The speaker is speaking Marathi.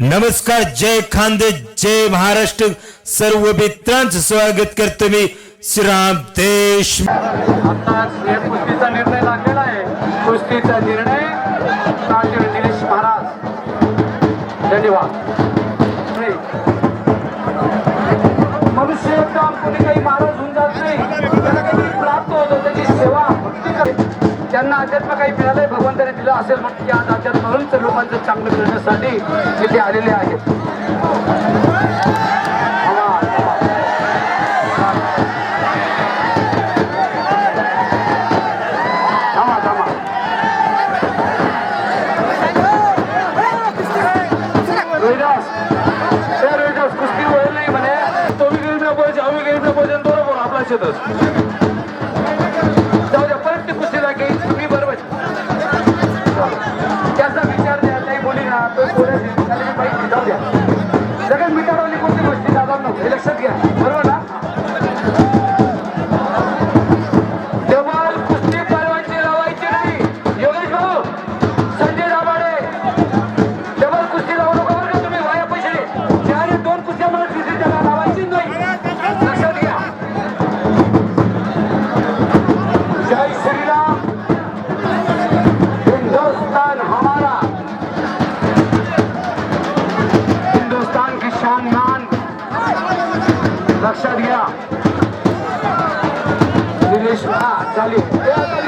नमस्कार जय खांदे जय महाराष्ट्र. सर्व मित्रांचं स्वागत करतो मी श्रीराम देश. आता कुस्तीचा निर्णय लागलेला आहे कुस्तीचा निर्णय राजीव दिनेश महाराज. धन्यवाद. मनुष्य काम कोणी काही महाराज होऊन जात नाही प्राप्त होतो त्याची सेवा त्यांना अध्यात्म काही मिळालंय भगवंताने झालं असेल म्हणून की आज अध्यात्मावरून लोकांचं चांगलं करण्यासाठी इथे आलेले आहेत. थांबा रोहिदास रोहिदास कुस्ती होईल नाही म्हणे. तो बी गेम पाहिजे आम्ही गेम पाहिजे बरोबर आपला शेतच. सगळ्यात मिटावली कोणती गोष्टी? दादा नको हे लक्षात घ्या. बरोबर? हिंदुस्तान की शान मान लक्षात घ्या दिनेश हा